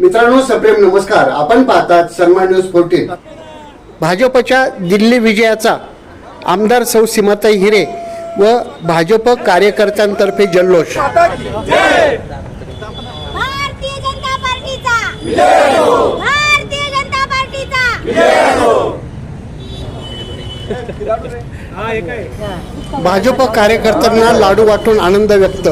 मित्रांनो सप्रेम नमस्कार. आपण पाहतात सन्मान न्यूज फोर्टीन. भाजपच्या दिल्ली विजयाचा आमदार सौ सीमाताई हिरे व भाजप कार्यकर्त्यांतर्फे जल्लोष. भारतीय जनता पार्टीचा. भारतीय जनता पार्टीचा. भाजप कार्यकर्त्यांना लाडू वाटून आनंद व्यक्त.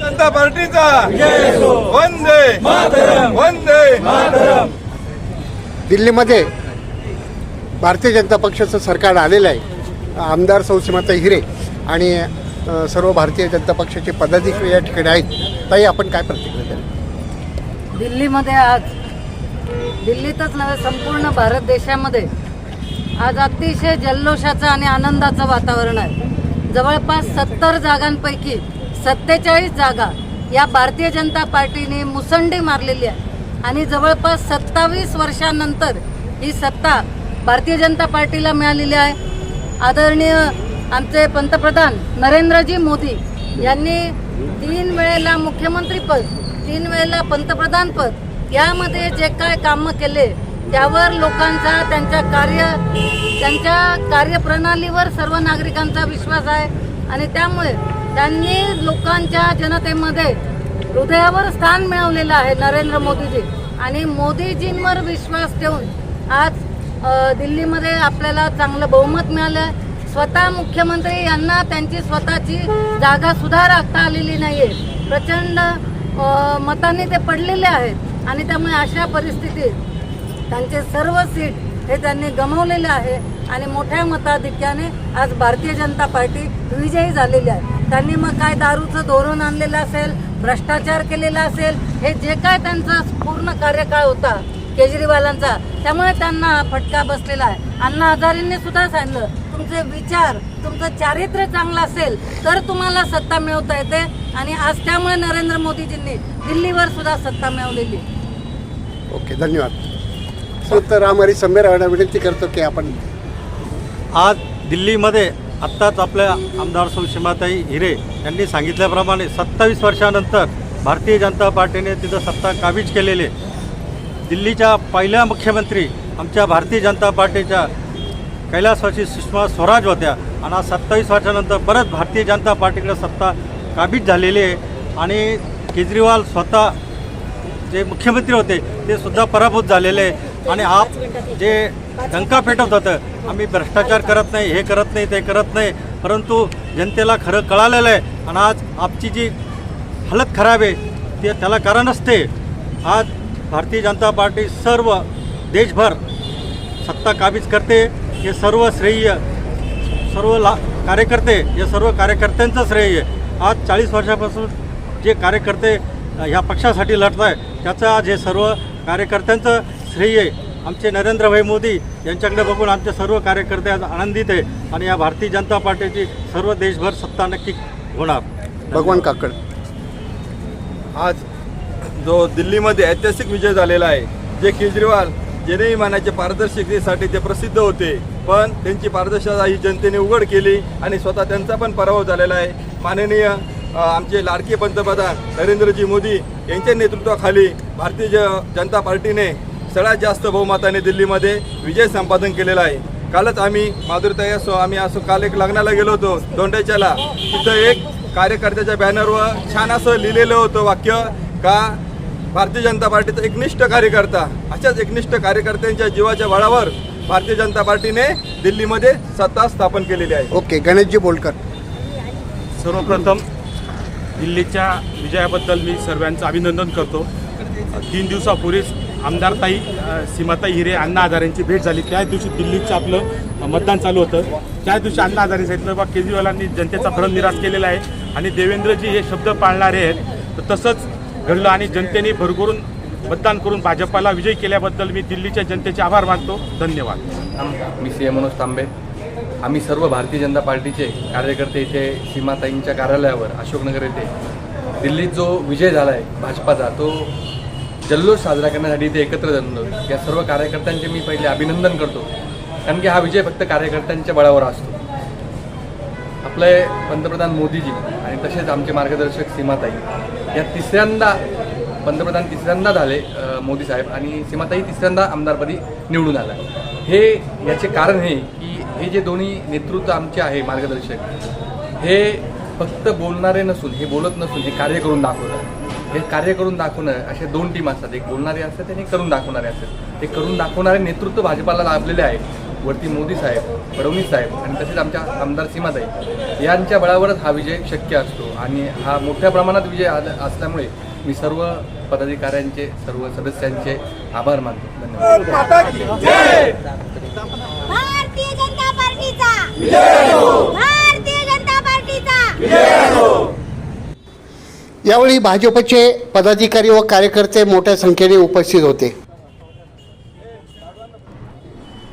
जनता पार्टीचा. वंदे. वंदे. दिल्लीमध्ये भारतीय जनता पक्षाचं सरकार आलेलं आहे. आमदार सौसीमाता हिरे आणि सर्व भारतीय जनता पक्षाचे पदाधिकारी या ठिकाणी आहेत. ताई आपण काय प्रतिक्रिया द्याल? दिल्लीमध्ये आज दिल्लीतच नव्हे संपूर्ण भारत देशामध्ये आज अतिशय जल्लोषाचं आणि आनंदाचं वातावरण आहे. जवळपास सत्तर जागांपैकी सत्तेचाळीस जागा या भारतीय जनता पार्टीने मुसंडी मारलेली आहे. आणि जवळपास सत्तावीस वर्षानंतर ही सत्ता भारतीय जनता पार्टीला मिळालेली आहे. आदरणीय आमचे पंतप्रधान नरेंद्रजी मोदी यांनी तीन वेळेला मुख्यमंत्रीपद तीन वेळेला पंतप्रधानपद यामध्ये जे काय कामं केले त्यावर लोकांचा त्यांच्या कार्य त्यांच्या कार्यप्रणालीवर सर्व नागरिकांचा विश्वास आहे. आणि त्यामुळे त्यांनी लोकांच्या जनतेमध्ये हृदयावर स्थान मिळवलेलं आहे नरेंद्र मोदीजी. आणि मोदीजींवर विश्वास ठेवून आज दिल्लीमध्ये आपल्याला चांगलं बहुमत मिळालं. स्वतः मुख्यमंत्री यांना त्यांची स्वतःची जागा सुद्धा राखता आलेली नाहीये. प्रचंड मताने ते पडलेले आहेत आणि त्यामुळे अशा परिस्थितीत त्यांचे सर्व सीट हे त्यांनी गमावलेले आहे आणि मोठ्या मताधिक्याने आज भारतीय जनता पार्टी विजयी झालेली आहे. त्यांनी मग काय दारूचं धोरण आणलेलं असेल भ्रष्टाचार केलेला असेल हे जे काय त्यांचा पूर्ण कार्यकाळ होता केजरीवालांचा त्यामुळे त्यांना फटका बसलेला आहे अण्णा हजारेंनी सुद्धा सांगितलं तुमचे विचार तुमचं चारित्र्य चांगलं असेल तर तुम्हाला सत्ता मिळवता येते आणि आज त्यामुळे नरेंद्र मोदीजींनी दिल्लीवर सुद्धा सत्ता मिळवलेली. ओके धन्यवाद संत रामहरी संभेरावांना विनंती करतो की आपण आज दिल्लीमध्ये आत्ताच आपल्या आमदार सुषमाताई हिरे यांनी सांगितल्याप्रमाणे सत्तावीस वर्षानंतर भारतीय जनता पार्टीने तिथं सत्ता काबीज केलेली आहे. दिल्लीच्या पहिल्या मुख्यमंत्री आमच्या भारतीय जनता पार्टीच्या कैलासवासी सुषमा स्वराज होत्या. आणि आज सत्तावीस वर्षानंतर परत भारतीय जनता पार्टीकडे सत्ता काबीज झालेली आहे. आणि केजरीवाल स्वतः जे मुख्यमंत्री होते ते सुद्धा पराभूत झालेले आहे. आणि आप जे डंका पेटवत होतं आम्ही भ्रष्टाचार करत नाही हे करत नाही ते करत नाही. परंतु जनतेला खरं कळालेलं आहे. आणि आज आपची जी हालत खराब आहे ते त्याला कारण असते आज भारतीय जनता पार्टी सर्व देशभर सत्ता काबीज करते. हे सर्व श्रेय सर्व ला कार्यकर्ते हे सर्व कार्यकर्त्यांचं श्रेय आहे. आज चाळीस वर्षापासून जे कार्यकर्ते ह्या पक्षासाठी लढत आहे त्याचं आज हे सर्व कार्यकर्त्यांचं श्रेय आहे. आमचे नरेंद्रभाई मोदी यांच्याकडे बघून आमचे सर्व कार्यकर्ते आज आनंदित आहे आणि या भारतीय जनता पार्टीची सर्व देशभर सत्ता नक्की होणार. भगवान काकड. आज जो दिल्लीमध्ये ऐतिहासिक विजय झालेला आहे जे केजरीवाल जेनेही मानाचे पारदर्शकतेसाठी ते प्रसिद्ध होते पण त्यांची पारदर्शकता ही जनतेने उघड केली आणि स्वतः त्यांचा पण पराभव झालेला आहे. माननीय आमचे लाडके पंतप्रधान नरेंद्रजी मोदी यांच्या नेतृत्वाखाली भारतीय ज जनता पार्टीने सगळ्यात जास्त बहुमताने दिल्लीमध्ये विजय संपादन केलेला आहे. कालच आम्ही माधुरताई असो आम्ही असो काल एक लग्नाला गेलो होतो दोंडेच्याला तिथं एक कार्यकर्त्याच्या बॅनरवर छान असं लिहिलेलं होतं वाक्य का भारतीय जनता पार्टीचा एकनिष्ठ कार्यकर्ता अशाच एकनिष्ठ कार्यकर्त्यांच्या जीवाच्या बळावर भारतीय जनता पार्टीने दिल्लीमध्ये सत्ता स्थापन केलेली आहे. ओके गणेशजी बोलकर. सर्वप्रथम दिल्लीच्या विजयाबद्दल मी सर्वांचं अभिनंदन करतो. तीन दिवसापूर्वीच आमदार ताई अ, सीमाताई हिरे अण्णा हजारेंची भेट झाली. त्याच दिवशी दिल्लीचं आपलं मतदान चालू होतं. त्याच दिवशी अण्णा हजारे सांगितलं बा केजरीवालांनी जनतेचा भरमनिराश केलेला आहे. आणि देवेंद्रजी हे शब्द पाळणारे आहेत. तर तसंच घडलं आणि जनतेने भरभरून मतदान करून भाजपाला विजय केल्याबद्दल मी दिल्लीच्या जनतेचे आभार मानतो. धन्यवाद. मी सी ए मनोज तांबे. आम्ही सर्व भारतीय जनता पार्टीचे कार्यकर्ते इथे सीमाताईंच्या कार्यालयावर अशोकनगर येथे. दिल्लीत जो विजय झाला आहे भाजपाचा तो जल्लोष साजरा करण्यासाठी इथे एकत्र जमलो. या सर्व कार्यकर्त्यांचे मी पहिले अभिनंदन करतो. कारण की हा विजय फक्त कार्यकर्त्यांच्या बळावर असतो. आपले पंतप्रधान मोदीजी आणि तसेच आमचे मार्गदर्शक सीमाताई. या तिसऱ्यांदा पंतप्रधान तिसऱ्यांदा झाले मोदी साहेब आणि सीमाताई तिसऱ्यांदा आमदारपदी निवडून आला. हे याचे कारण हे की हे जे दोन्ही नेतृत्व आमचे आहे मार्गदर्शक हे फक्त बोलणारे नसून हे बोलत नसून हे कार्य करून दाखवतात हे कार्य करून दाखवणं असे दोन टीम असतात. एक बोलणारे असतात आणि एक करून दाखवणारे असतात. ते करून दाखवणारे नेतृत्व भाजपाला लाभलेले आहे. वरती मोदी साहेब फडणवीस साहेब आणि तसेच आमच्या आमदार सीमाताई यांच्या बळावरच हा विजय शक्य असतो. आणि हा मोठ्या प्रमाणात विजय आला- असल्यामुळे मी सर्व पदाधिकाऱ्यांचे सर्व सदस्यांचे आभार मानतो. धन्यवाद. भारतीय जनता पार्टीचा! भारतीय जनता पार्टीचा! यावेळी भाजपचे पदाधिकारी व कार्यकर्ते मोठ्या संख्येने उपस्थित होते.